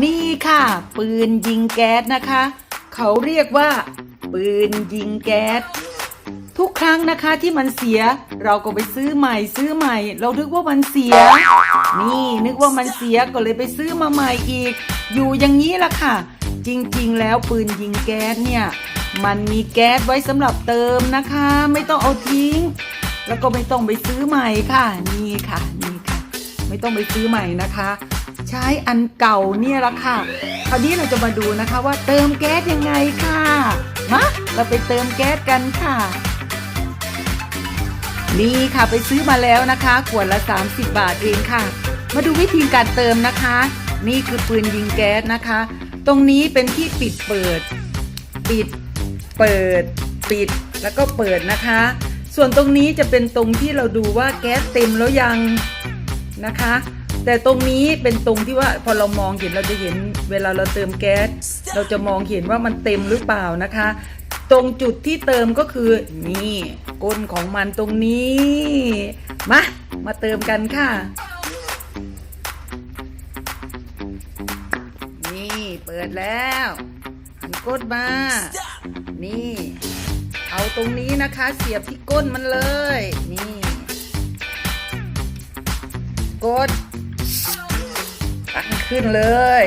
นี่ค่ะ ปืนยิงแก๊สนะคะ เขาเรียกว่า ปืนยิงแก๊สทุกครั้งนะคะที่มันเสียเราก็ไปซื้อใหม่ซื้อใหม่ เรานึกว่ามันเสีย นี่นึกว่ามันเสียก็เลยไปซื้อมาใหม่อีก อยู่อย่างนี้ล่ะค่ะ จริงๆ แล้วปืนยิงแก๊สเนี่ย มันมีแก๊สไว้สำหรับเติมนะคะ ไม่ต้องเอาทิ้ง แล้วก็ไม่ต้องไปซื้อใหม่ค่ะ นี่ค่ะนี่ ไม่ต้องไปซื้อใหม่นะคะ ใช้อันเก่าเนี่ยละค่ะ คราวนี้เราจะมาดูนะคะว่าเติมแก๊สยังไงค่ะมาเราไปเติมแก๊สกันค่ะนี่ค่ะไปซื้อมาแล้วนะคะขวดละ 30 บาทเองค่ะ มาดูวิธีการเติมนะคะ นี่คือปืนยิงแก๊สนะคะ ตรงนี้เป็นที่ปิดเปิด ปิด เปิด ปิดแล้วก็เปิดนะคะ ส่วนตรงนี้จะเป็นตรงที่เราดูว่าแก๊สเต็มแล้วยัง นะคะ แต่ตรงนี้เป็นตรงที่ว่าพอเรามองเห็นเราจะเห็นเวลาเราเติมแก๊สเราจะมองเห็นว่ามันเต็มหรือเปล่านะคะ ตรงจุดที่เติมก็คือนี่ก้นของมันตรงนี้มามาเติมกันค่ะนี่เปิดแล้วหันก้นมา นี่ เอาตรงนี้นะคะ เสียบที่ก้นมันเลย นี่ กดตั้งขึ้นเลย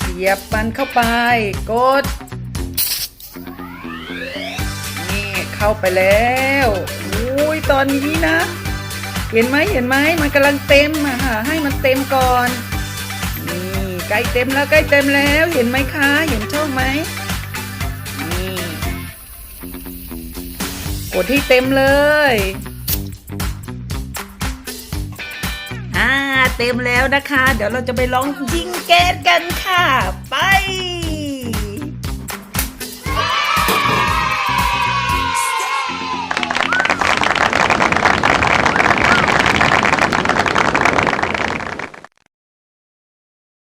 เสียบมันเข้าไป กด นี่เข้าไปแล้วอุ้ยตอนนี้นะ เห็นไหมเห็นไหมมันกำลังเต็มอะค่ะให้มันเต็มก่อนนี่ใกล้เต็มแล้วใกล้เต็มแล้วเห็นไหมคะเห็นช่องไหมนี่กดที่เต็มเลย เต็มแล้วนะคะ เดี๋ยวเราจะไปลองยิงแก๊สกันค่ะ ไป